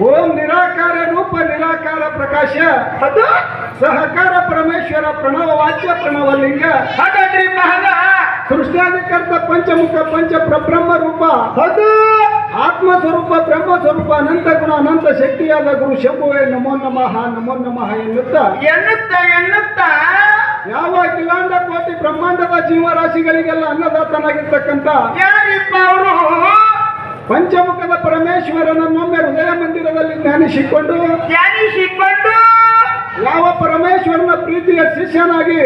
ಓಂ ನಿರಾಕಾರ ರೂಪ ನಿರಾಕಾರ ಪ್ರಕಾಶ. ಅದು ಸಹಕಾರ ಪರಮೇಶ್ವರ ಪ್ರಣವ ವಾಚ್ಯ ಪ್ರಣವಲಿಂಗ ಹಾಗಾದ್ರಿ ಮಹಂಗ ಸೃಷ್ಟ್ಯಾಧಿಕರ್ತ ಪಂಚಮುಖ ಪಂಚ ಪ್ರಬ್ರಹ್ಮ ರೂಪ. ಅದು ಆತ್ಮ ಸ್ವರೂಪ ಬ್ರಹ್ಮ ಸ್ವರೂಪ ಅನಂತ ಗುಣ ಅನಂತ ಶಕ್ತಿಯಾದ ಗುರು ಶಂಭುವೇ ನಮೋ ನಮಃ ನಮೋ ನಮಃ ಎನ್ನುತ್ತ. ಎನ್ನುತ್ತ ಎನ್ನುತ್ತ. ಯಾವ ಕಿಲಾಂಡ ಕೋಟಿ ಬ್ರಹ್ಮಾಂಡದ ಜೀವರಾಶಿಗಳಿಗೆಲ್ಲ ಅನ್ನದಾತನಾಗಿರ್ತಕ್ಕಂಥ ಯಾರಿಪ್ಪ ಅವರು? ಪಂಚಮುಖದ ಪರಮೇಶ್ವರನನ್ನೊಮ್ಮೆ ಹೃದಯ ಮಂದಿರದಲ್ಲಿ ಧ್ಯಾನಿಸಿಕೊಂಡು ಧ್ಯಾನಿಸಿಕೊಂಡು ಯಾವ ಪರಮೇಶ್ವರನ ಪ್ರೀತಿಯ ಶಿಷ್ಯನಾಗಿ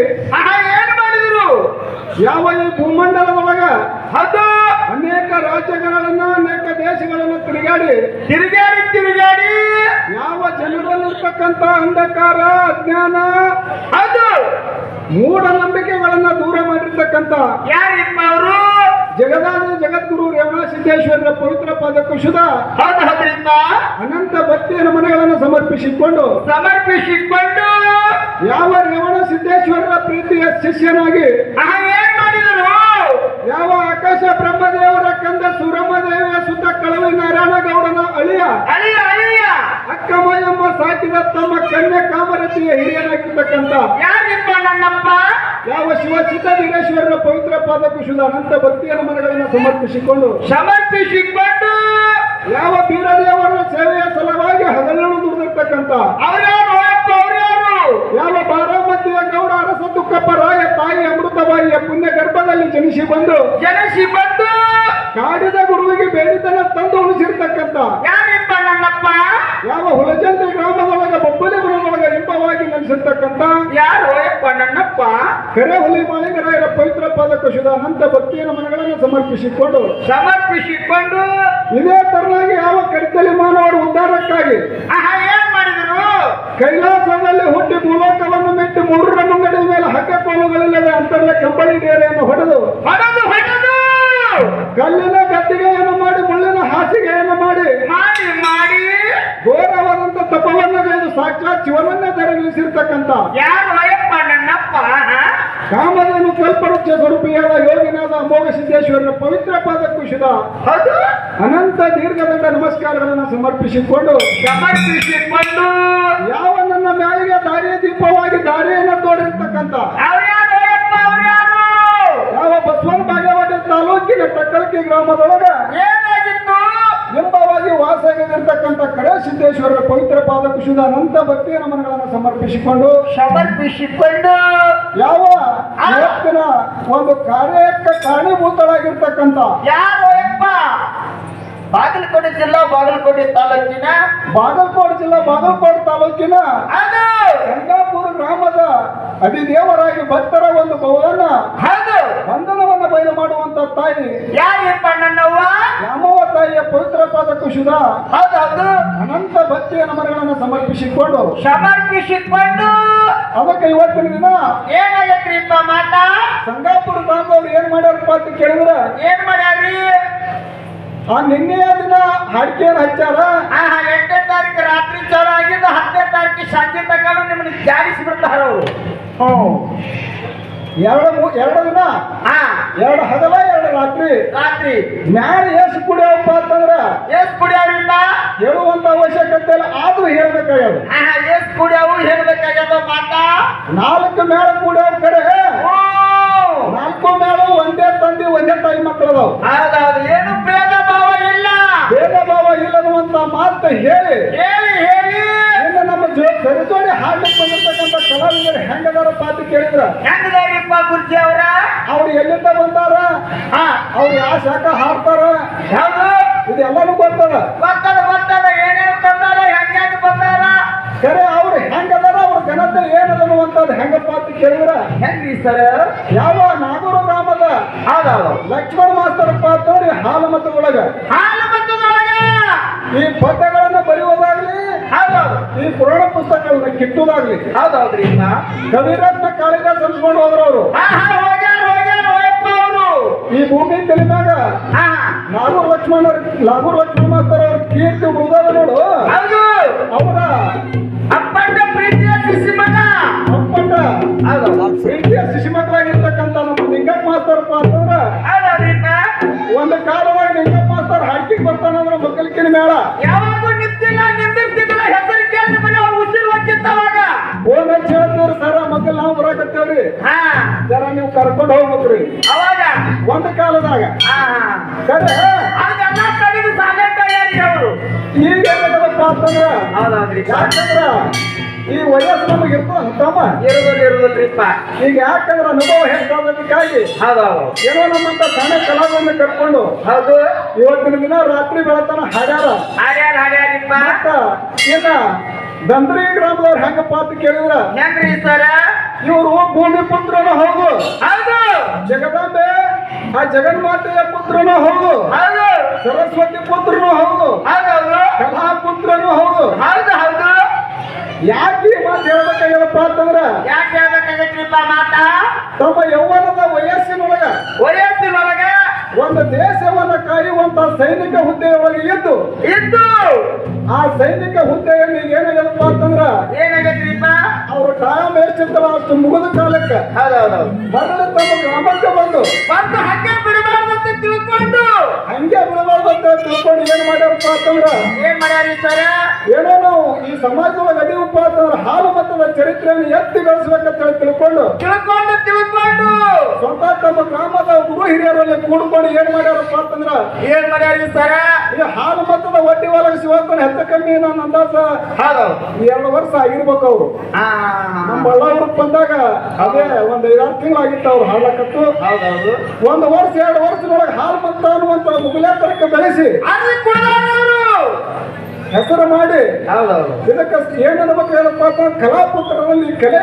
ಏನು ಮಾಡಿದರು? ಯಾವ ಈ ಭೂಮಂಡಲದೊಳಗ ಅದು ಅನೇಕ ರಾಜ್ಯಗಳನ್ನ ಅನೇಕ ದೇಶಗಳನ್ನ ತಿರುಗಾಡಿ ತಿರುಗಾಡಿ ತಿರುಗಾಡಿ. ಯಾವ ಜನರಲ್ಲಿರ್ತಕ್ಕಂಥ ಅಂಧಕಾರ ಅಜ್ಞಾನ ಅದು ಮೂಢನಂಬಿಕೆಗಳನ್ನ ದೂರ ಮಾಡಿರ್ತಕ್ಕಂಥ ಯಾರಿಪ್ಪ ಅವರು? ಜಗದಾದ ಜಗದ್ಗುರು ರೇವಣ ಸಿದ್ದೇಶ್ವರರ ಪವಿತ್ರ ಪಾದ ಕುಶದ ಅನಂತ ಭಕ್ತಿಯ ನಮನಗಳನ್ನು ಸಮರ್ಪಿಸಿಕೊಂಡು ಸಮರ್ಪಿಸಿಕೊಂಡು ಯಾವ ರೇವಣ ಸಿದ್ದೇಶ್ವರರ ಪ್ರೀತಿಯ ಶಿಷ್ಯನಾಗಿ ಯಾವ ಆಕಾಶ ಬ್ರಹ್ಮದೇವರ ಕಂದ ಸುರಮದೇವ ಸುತ್ತ ಕಳವಿ ನಾರಾಯಣ ಗೌಡನ ಅಳಿಯ ಅಳಿಯ ಅಳಿಯ. ಅಕ್ಕಮಯ್ಯಮ್ಮ ಸಾಕಿದ ತಮ್ಮ ಕನ್ಯಾ ಕಾಮರತಿಯ ಹಿರಿಯನಾಗಿರ್ತಕ್ಕಂಥ ಯಾರಿಪ್ಪ ನನ್ನಪ್ಪ? ಯಾವ ಶಿವ ಸಿದ್ದವೀರೇಶ್ವರರ ಪವಿತ್ರ ಪಾದ ಕುಶದ ಅನಂತ ಭಕ್ತಿಯ ಮನಗಳನ್ನು ಸಮರ್ಪಿಸಿಕೊಂಡು ಸಮರ್ಪಿಸಿಕೊಂಡು ಯಾವ ಬೀರದೇವರ ಸೇವೆಯ ಸಲುವಾಗಿ ಹಗಲನ್ನು ದುಡಿದಿರ್ತಕ್ಕಂಥ ಯಾವ ಬಾರಾಮತಿಯ ಗೌಡ ಅರಸ ದುಃಖಪ್ಪ ರಾಯ ತಾಯಿ ಅಮೃತಬಾಯಿಯ ಪುಣ್ಯ ಗರ್ಭದಲ್ಲಿ ಜನಿಸಿ ಬಂದು ಜನಿಸಿ ಬಂದು ಕಾಡಿದ ಗುರುವಿಗೆ ಬೇಡಿದನ ತಂದು ಉಳಿಸಿರ್ತಕ್ಕಂಥ ಯಾರಿಪ್ಪ ನನ್ನಪ್ಪ? ಯಾವ ಹುಳಜಂತ ಗ್ರಾಮದೊಳಗ ಬೊಬ್ಬಲಿ ಗುರುದೊಳಗ ಇಂಬವಾಗಿ ನೆಲೆಸಿರ್ತಕ್ಕಂಥ ಯಾರು ಯಪ್ಪ ನನ್ನಪ್ಪ? ಕೆರೆ ಹುಲಿ ಮಾಳಿಂಗರಾಯರ ಪವಿತ್ರ ಪಾದ ಕುಶದ ಅನಂತ ಭಕ್ತಿಯ ನಮನಗಳನ್ನು ಸಮರ್ಪಿಸಿಕೊಂಡು ಸಮರ್ಪಿಸಿಕೊಂಡು ಇದೇ ತರನಾಗಿ ಯಾವ ಕರಿತಲಿ ಮಾನವರ ಉದ್ಧಾರಕ್ಕಾಗಿ ಏನ್ ಮಾಡಿದ್ರು? ಕೈಲಾಸದಲ್ಲಿ ಹುಟ್ಟಿ ಮೂಲಕವನ್ನು ಮೆಟ್ಟಿ ಮೂರರ ಮುಂಗಡಿ ಮೇಲೆ ಹಕ್ಕ ಕೋಲುಗಳಿಲ್ಲದೆ ಅಂತರ್ಲೆ ಕಂಬಳಿ ಡೇರೆಯನ್ನು ಹೊಡೆದು ಹೊಡೆದು ಹೊಡೆದು! ಕಲ್ಲಿನ ಗದ್ದಿಗೆಯನ್ನು ಮಾಡಿ ಮುಳ್ಳಿನ ಹಾಸಿಗೆಯನ್ನು ಮಾಡಿ ಮಾಡಿ ಮಾಡಿ! ಘೋರವಾದಂತ ತಪವನ್ನು ಸಾಕ್ಷಾತ್ ಶಿವನನ್ನೇ ತೆರಗಿಸಿರ್ತಕ್ಕಂಥ ಯಾರು ಕಾಮಧೇನು ಕಲ್ಪವೃಕ್ಷ ಸ್ವರೂಪಿಯಾದ ಯೋಗಿನಾದ ಅಮೋಘ ಸಿದ್ದೇಶ್ವರನ ಪವಿತ್ರ ಪಾದ ಕುಶದ ಅನಂತ ದೀರ್ಘದಂಡ ನಮಸ್ಕಾರಗಳನ್ನು ಸಮರ್ಪಿಸಿಕೊಂಡು ಸಮರ್ಪಿಸಿಕೊಂಡು ಯಾವ ನನ್ನ ಮ್ಯಾಲಿಗೆ ದಾರಿಯ ದೀಪವಾಗಿ ದಾರಿಯನ್ನು ತೋರಿರ್ತಕ್ಕಂಥ ಯಾವ ಬಸವನ ಬಾಗೇವಾಡಿ ತಾಲೂಕಿನ ಟಕ್ಕಳಕಿ ಗ್ರಾಮದೊಳಗ ಸಿದ್ದೇಶ್ವರರ ಪವಿತ್ರ ಪಾದ ಕುಶದ ಅನಂತ ಭಕ್ತಿಯ ನಮನಗಳನ್ನು ಸಮರ್ಪಿಸಿಕೊಂಡು ಸಮರ್ಪಿಸಿಕೊಂಡು ಯಾವ ಇವತ್ತಿನ ಒಂದು ಕಾರ್ಯಕ್ಕೆ ಕಾರಣೀಭೂತರಾಗಿರ್ತಕ್ಕಂಥ ಯಾರು ಅಯ್ಯಪ್ಪ ಬಾಗಲಕೋಟೆ ಜಿಲ್ಲಾ ಬಾಗಲಕೋಟೆ ತಾಲೂಕಿನ ಬಾಗಲಕೋಟೆ ಜಿಲ್ಲಾ ಬಾಗಲಕೋಟೆ ತಾಲೂಕಿನ ಅದು ಗಂಗಾಪುರ ಗ್ರಾಮದ ಅಧಿದೇವರಾಗಿ ಭಕ್ತರ ಒಂದು ಭವನ ಬಂಧನವನ್ನ ಬಯಲು ಮಾಡುವಂತ ತಾಯಿ. ಯಾರಿಪ್ಪ ನನ್ನವ್ವ ರಾಮವ್ವ ತಾಯಿಯ ಪವಿತ್ರ ಪಾದ ಕುಶದ ಹಾಗಾದ್ರೆ ಅನಂತ ಭಕ್ತಿಯ ನಮನಗಳನ್ನು ಸಮರ್ಪಿಸಿಕೊಂಡು ಸಮರ್ಪಿಸಿಕೊಂಡು ಅದಕ್ಕೆ ಇವತ್ತಿನ ದಿನ ಏನಾಗತ್ರಿಪ್ಪ ಮಾತಾ? ಸಂಗಾಪುರ ಬಾಂಧವ್ರು ಏನ್ ಮಾಡ್ಯಾರಪ್ಪ ಅಂತ ಕೇಳಿದ್ರ ಏನ್ ಮಾಡ್ಯಾರಿ ಆ ನಿನ್ನೆಯ ದಿನ ಹಾಡಿಕೆಯನ್ನು ಹಚ್ಚಾರ. ಎಂಟನೇ ತಾರೀಕು ರಾತ್ರಿ ಚಾಲು ಆಗಿದ್ದ ಹತ್ತನೇ ತಾರೀಕು ಸಂಜೆ ತಗೊಂಡು ನಿಮ್ಮನ್ನ ಜಾಡಿಸಿ ಬಿಡ್ತಾರ ಅವರು ಎರಡು ಮೂ- ಎರಡು ದಿನ ಹಾ ಎರಡು ಹಗಲ ಎರಡು ರಾತ್ರಿ. ರಾತ್ರಿ. ಮ್ಯಾಲ ಎಷ್ಟು ಕುಡಿಯಪ್ಪ ಅಂತಂದ್ರ ಎಸ್ ಕುಡಿಯವ್ರಿಂದ ಹೇಳುವಂತ ಅವಶ್ಯಕತೆ ಇಲ್ಲ ಆದ್ರೂ ಹೇಳ್ಬೇಕಾಗ್ಯದ. ಎಷ್ಟು ಕುಡಿಯವು ಹೇಳ್ಬೇಕಾಗ್ಯದ ಮಾತಾ? ನಾಲ್ಕು ಮೇಳ ಕುಡಿಯೋ ಕಡೆ. ನಾಲ್ಕು ಮೇಳ ಒಂದೇ ತಂದಿ ಒಂದೇ ತಾಯಿ ಮಕ್ಕಳದಾವ್. ಹೌದೌದು. ಏನು ಭೇದ ಭಾವ ಇಲ್ಲ. ಭೇದ ಭಾವ ಇಲ್ಲದ ಮಾತು ಹೇಳಿ. ಹೇಳಿ ಹೇಳಿ. ಸರಿಜೋಡಿ ಹಾಡ್ಲಿಕ್ಕೆ ಬಂದಿರ್ತಕ್ಕಂಥ ಕಲಾವಿದರು ಹೆಂಗದಾರಪ್ಪ ಅಂತ ಕೇಳಿದ್ರ. ಹೆಂಗದಾರಿಪ್ಪ ಗುರ್ಜಿ ಅವರ? ಅವ್ರು ಎಲ್ಲಿಂದ ಬಂದಾರ? ಅವ್ರು ಯಾವ ಶಾಖ ಹಾಡ್ತಾರ? ಇದೆಲ್ಲಾನು ಗೊತ್ತದ? ಗೊತ್ತದ ಗೊತ್ತದ. ಏನೇನು ಬಂದಾರ ಹೆಂಗ ಬಂದಾರ ಸರಿ ಅವ್ರು ಹೆಂಗದಾರ ಅವ್ರ ಘನತೆ ಏನದ ಅನ್ನುವಂಥದ್ದು ಹೆಂಗ ಅಂತ ಕೇಳಿದ್ರ? ಹೆಂಗ್ರಿ ಸರ್? ಯಾವ ನಾಗೂರ ಗ್ರಾಮದ ಲಕ್ಷ್ಮಣ ಮಾಸ್ತರಪ್ಪ ಅಂತೇಳಿ ಹಾಲು ಮತ್ತು ಒಳಗ ಹಾಲು ಮತದೊಳಗ? ಈ ಹೌದೌದು ಈ ಪುರಾಣ ಪುಸ್ತಕಗಳನ್ನ ಕಿತ್ತುದಾಗ್ಲಿ. ಆದ್ರಿಂದ ಕವಿರತ್ನ ಕಾಳಿದಾಸ್ ಅನ್ಸ್ಕೊಂಡು ಹೋದ್ರ ಅವರು. ಈ ಭೂಮಿ ತಿಳಿದಾಗ ನಾಗೂರ್ ಲಕ್ಷ್ಮಣ ನಾಗೂರ್ ಲಕ್ಷ್ಮಣ ಮಾಸ್ತರ್ ಅವ್ರ ಕೀರ್ತಿ ಉಳಿದದ ನೋಡು. ಹೌದು. ಅವರ ಅಪ್ಪಟ್ಟ ಪ್ರೀತಿಯ ಶಿಶು ಅಪ್ಪಟ್ಟ. ಪ್ರೀತಿಯ ಶಿಶುಮಕ್ಕಳಾಗಿರ್ತಕ್ಕಂಥ ನಮ್ಮ ನಿಂಗಪ್ಪ ಮಾಸ್ತರ್ ಅಂತಂದ್ರ ಒಂದು ಕಾಲವಾಗಿ ನಿಂಗಪ್ಪ ಮಾಸ್ತರ್ ಹಾಕಿ ಬರ್ತಾನಂದ್ರ ಮಕ್ಕಳಿಗೆ ಮೇಳ. ಯಾವಾಗೂ ಕೇಳ್ರಿ ಹಾ. ಜರ ನೀವು ಕರ್ಕೊಂಡು ಹೋಗ್ಬೇಕ್ರಿ. ಅವಾಗ? ಒಂದ್ ಕಾಲದಾಗ. ಅವರು. ಈಗ ಏನಾಗದಪ್ಪ ಅಂತಂದ್ರ ಯಾಕಂದ್ರ ಈ ವಯಸ್ಸು ನಮಗೆ ಇರ್ತಮ್ಮ ತಮ್ಮ ಇರುದಿಲ್ಲ ಇರುದಿಲ್ರಿಪ್ಪ ಈಗ ಯಾಕಂದ್ರೆ ಅನುಭವ ಹೆಚ್ಚಾದಕ್ಕಾಗಿ ಏನೋ ನಮ್ಮಂತ ಸಣ್ಣ ಕಲಾವಿದನ್ನ ಕಟ್ಕೊಂಡು ಹೌದು. ಇವತ್ತಿನ ದಿನ ರಾತ್ರಿ ಬೆಳತನ ಹಾಡ್ಯಾರ. ಹಾಡ್ಯಾರ ಹಾಡ್ಯಾರಿಪ್ಪ ಏನ ಇನ್ನ ದಂದ್ರಿ ಗ್ರಾಮದವ್ರು ಹೆಂಗಪ್ಪ ಅಂತ ಕೇಳಿದ್ರ. ಹೆಂಗ್ರಿ ಸರ? ಇವರು ಭೂಮಿ ಪುತ್ರನು ಹೌದು ಹೌದು. ಜಗದಾಂಬೆ ಆ ಜಗನ್ಮಾತೆಯ ಪುತ್ರನು ಹೌದು ಹೌದು. ಸರಸ್ವತಿ ಪುತ್ರನು ಹೌದು ಕಲಾ ಪುತ್ರನು ಹೌದು ಹೌದು ಹೌದು. ಯಾಕೆ ಮಾತು ಹೇಳ್ಬೇಕಾಗ್ಯದಪ್ಪ ಅಂತಂದ್ರ ಯಾಕೆ ಹೇಳ್ಬೇಕಾಗಿತ್ತು ಮಾತಾ? ತಮ್ಮ ಯೌವನದ ವಯಸ್ಸಿನೊಳಗ ವಯಸ್ಸಿನೊಳಗ ಒಂದು ದೇಶವನ್ನ ಕಾಯುವಂತ ಸೈನಿಕ ಹುದ್ದೆಯೊಳಗೆ ಇದ್ದು ಇದ್ದು! ಆ ಸೈನಿಕ ಹುದ್ದೆಯಲ್ಲಿ ಈಗ ಏನಾಗ್ಯದಪ್ಪ ಅಂತಂದ್ರ ಏನಾಗತ್ರಿಪ್ಪ? ಅವರು ಟೈಮ್ ಎಷ್ಟಿರ್ತಲ್ಲ ಅಷ್ಟು ಮುಗಿದ ಕಾಲಕ್ಕೆ ಮರಳಿ ತಮ್ಮ ಗ್ರಾಮಕ್ಕೆ ಬಂದು ಬಂದು ಹಂಗೆ ಅಂತ ತಿಳ್ಕೊಂಡು ಹಂಗೆ ಬಿಡಬಾರ್ದು ಅಂತ ತಿಳ್ಕೊಂಡು ಏನ್ ಮಾಡ್ಯಾರಪ್ಪ ಅಂತಂದ್ರ ಏನ್ ಮಾಡ್ಯಾರಿ ಸರ? ಈ ಸಮಾಜದೊಳಗೆ ಅಡಿವಪ್ಪ ಅಂತಂದ್ರ ಹಾಲು ಮತದ ಚರಿತ್ರೆಯನ್ನು ಎತ್ತಿ ಬೆಳೆಸ್ಬೇಕಂತ ಹೇಳಿ ತಿಳ್ಕೊಂಡು ತಿಳ್ಕೊಂಡು ತಿಳ್ಕೊಂಡು. ಸ್ವಂತ ತಮ್ಮ ಗ್ರಾಮದ ಗುರು ಹಿರಿಯರಲ್ಲಿ ಕೂಡ್ಕೊಂಡು ಏನ್ ಮಾಡ್ಯಾರಪ್ಪ ಅಂತಂದ್ರ ಏನ್ ಮಾಡ್ಯಾರಿ ಸರ? ಈ ಹಾಲು ಮತದ ಒಡ್ಡಿ ಒಳಗ ಶಿವಪ್ಪನ ಹೆಚ್ಚು ಕಮ್ಮಿ ನನ್ನ ಅಂದಾಜ ಎರಡು ವರ್ಷ ಆಗಿರ್ಬೇಕು ಅವರು. ನಮ್ಮ ಬಳ್ಳಾವ್ರಿಗೆ ಬಂದಾಗ ಅದೇ ಒಂದ್ ಐದಾರು ತಿಂಗಳಾಗಿತ್ತು ಅವ್ರು ಹಾಳಕತ್ತು ಒಂದ್ ಒಂದು ವರ್ಷ ಎರಡು ವರ್ಷದೊಳಗೆ ಹಾಲು ಮತ ಅನ್ನುವಂತ ಮುಗುಲೇತರಕ್ಕೆ ಬೆಳೆಸಿ ಅಲ್ಲಿ ಕುಡ್ದವ್ರವ್ರು ಹೆಸರು ಮಾಡಿ. ಹೌದೌದು. ಇದಕ್ಕೆ ಏನನ್ಬೇಕು ಹೇಳಪ್ಪ ಅಂತ ಕಲಾಪುತ್ರರಲ್ಲಿ ಕಲೆ